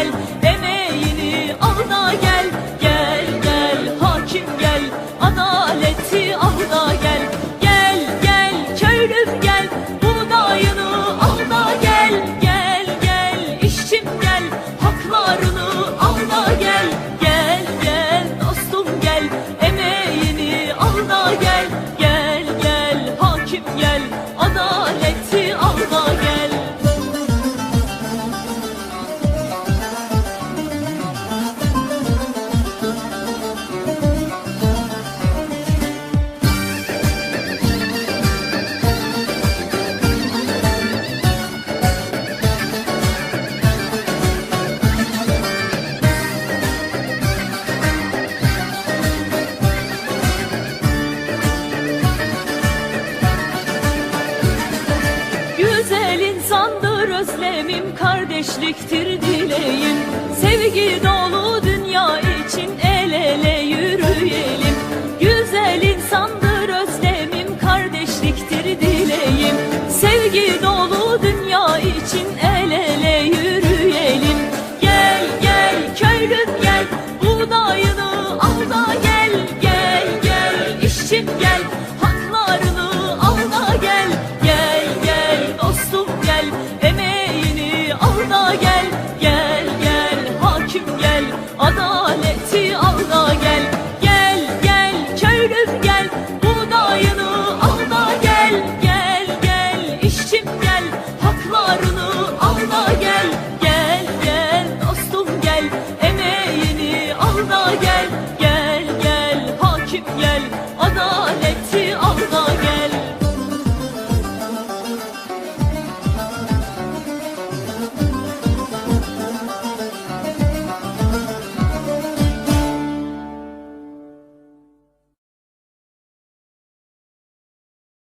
el Alemim kardeşliktir dileğim. Sevgi dolu dünya için el ele yürüyelim Eti al gel Gel gel köylüm gel Buğdayını al da gel Gel gel işçim gel Haklarını al gel Gel gel dostum gel Emeğini al gel Gel gel hakim gel Adalet